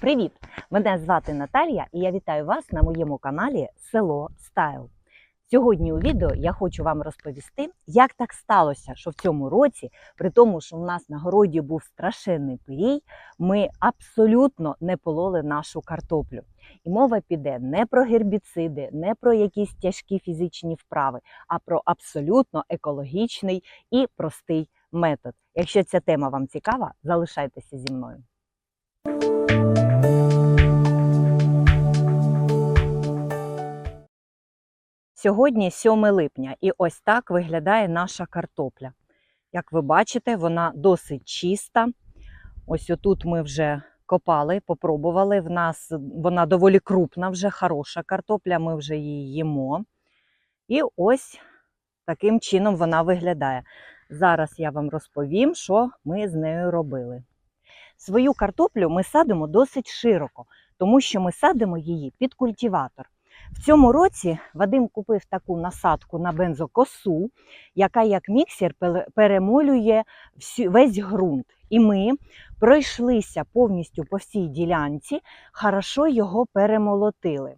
Привіт! Мене звати Наталія і я вітаю вас на моєму каналі Село Стайл. Сьогодні у відео я хочу вам розповісти, як так сталося, що в цьому році, при тому, що в нас на городі був страшенний пирій, ми абсолютно не пололи нашу картоплю. І мова піде не про гербіциди, не про якісь тяжкі фізичні вправи, а про абсолютно екологічний і простий метод. Якщо ця тема вам цікава, залишайтеся зі мною. Сьогодні 7 липня, і ось так виглядає наша картопля. Як ви бачите, вона досить чиста. Ось отут ми вже копали, попробували. В нас вона доволі крупна, вже хороша картопля, ми вже її їмо. І ось таким чином вона виглядає. Зараз я вам розповім, що ми з нею робили. Свою картоплю ми садимо досить широко, тому що ми садимо її під культиватор. В цьому році Вадим купив таку насадку на бензокосу, яка як міксер перемолює весь ґрунт. І ми пройшлися повністю по всій ділянці, хорошо його перемолотили.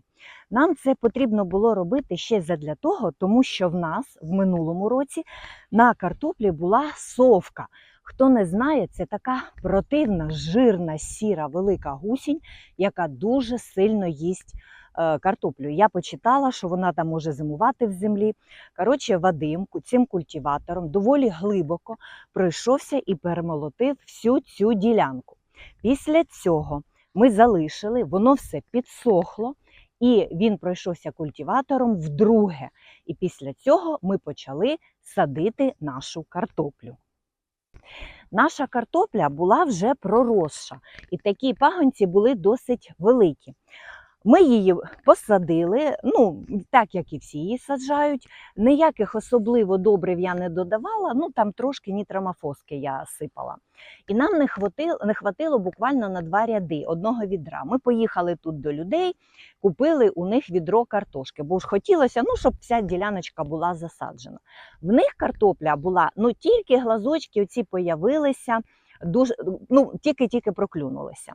Нам це потрібно було робити ще задля того, тому що в нас в минулому році на картоплі була совка. Хто не знає, це така противна, жирна, сіра, велика гусінь, яка дуже сильно їсть картоплю. Я почитала, що вона там може зимувати в землі. Коротше, Вадим цим культиватором доволі глибоко пройшовся і перемолотив всю цю ділянку. Після цього ми залишили, воно все підсохло, і він пройшовся культиватором вдруге. І після цього ми почали садити нашу картоплю. Наша картопля була вже проросша, і такі пагонці були досить великі. Ми її посадили, ну так як і всі її саджають. Ніяких особливо добрив я не додавала, ну там трошки нітромофоски я сипала. І нам не хватило, не хватило буквально на два ряди одного відра. Ми поїхали тут до людей, купили у них відро картошки, бо ж хотілося, ну, щоб вся діляночка була засаджена. В них картопля була, ну тільки глазочки оці появилися, дуже, ну, тільки-тільки проклюнулися.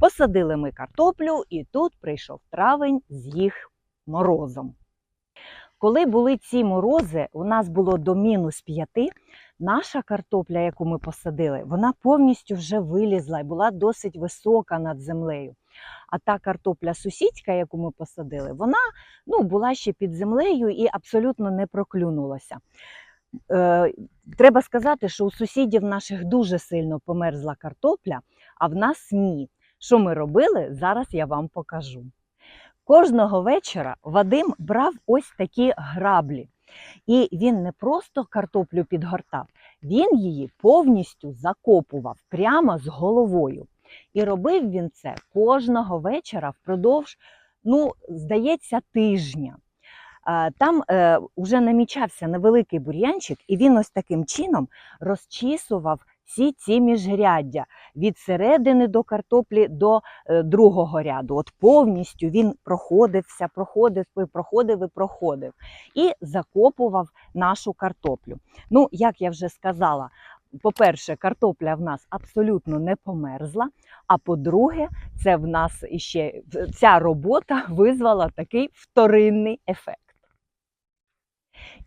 Посадили ми картоплю, і тут прийшов травень з їх морозом. Коли були ці морози, у нас було до мінус п'яти, наша картопля, яку ми посадили, вона повністю вже вилізла і була досить висока над землею. А та картопля сусідська, яку ми посадили, вона ну, була ще під землею і абсолютно не проклюнулася. Е, треба сказати, що у сусідів наших дуже сильно померзла картопля, а в нас ні. Що ми робили, зараз я вам покажу. Кожного вечора Вадим брав ось такі граблі. І він не просто картоплю підгортав, він її повністю закопував прямо з головою. І робив він це кожного вечора впродовж, ну, здається, тижня. Там е, вже намічався невеликий бур'янчик, і він ось таким чином розчісував всі ці міжряддя від середини до картоплі до е, другого ряду. От повністю він проходився, проходив, проходив і проходив і закопував нашу картоплю. Ну, як я вже сказала, по-перше, картопля в нас абсолютно не померзла. А по-друге, це в нас іще ця робота визвала такий вторинний ефект.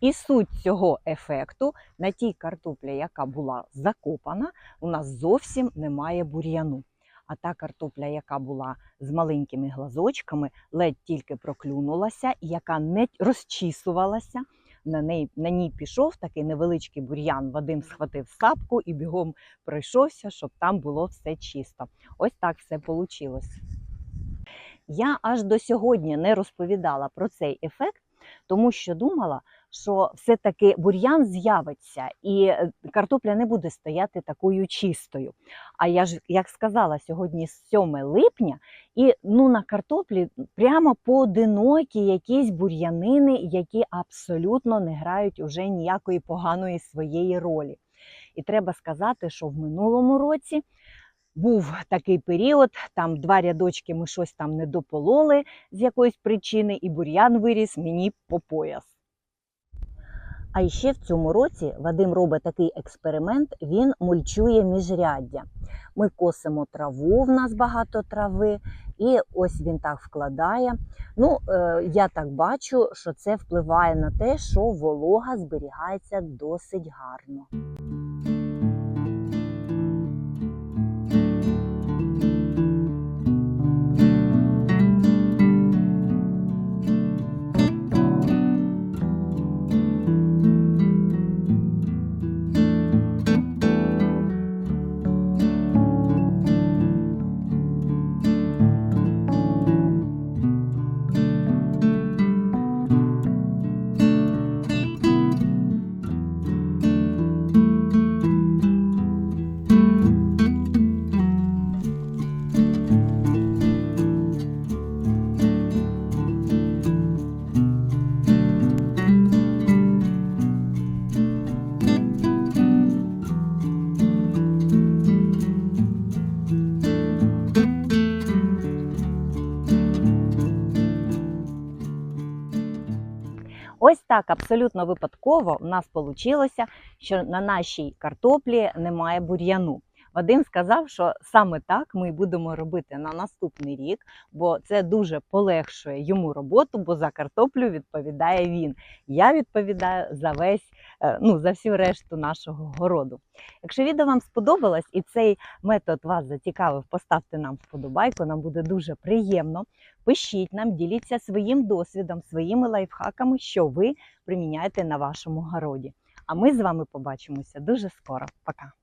І суть цього ефекту на тій картоплі, яка була закопана, у нас зовсім немає бур'яну. А та картопля, яка була з маленькими глазочками, ледь тільки проклюнулася, яка не розчісувалася, на, неї, на ній пішов такий невеличкий бур'ян. Вадим схватив сапку і бігом пройшовся, щоб там було все чисто. Ось так все вийшло. Я аж до сьогодні не розповідала про цей ефект, тому що думала, що все-таки бур'ян з'явиться і е, картопля не буде стояти такою чистою. А я ж, як сказала, сьогодні 7 липня, і ну, на картоплі прямо поодинокі якісь бур'янини, які абсолютно не грають уже ніякої поганої своєї ролі. І треба сказати, що в минулому році був такий період, там два рядочки ми щось там не допололи з якоїсь причини, і бур'ян виріс мені по пояс. А ще в цьому році Вадим робить такий експеримент: він мульчує міжряддя. Ми косимо траву, в нас багато трави, і ось він так вкладає. Ну, е, я так бачу, що це впливає на те, що волога зберігається досить гарно. Так абсолютно випадково в нас вийшло, що на нашій картоплі немає бур'яну. Вадим сказав, що саме так ми будемо робити на наступний рік, бо це дуже полегшує йому роботу, бо за картоплю відповідає він. Я відповідаю за весь, е, ну за всю решту нашого городу. Якщо відео вам сподобалось і цей метод вас зацікавив, поставте нам вподобайку. Нам буде дуже приємно. Пишіть нам, діліться своїм досвідом, своїми лайфхаками, що ви приміняєте на вашому городі. А ми з вами побачимося дуже скоро. Пока!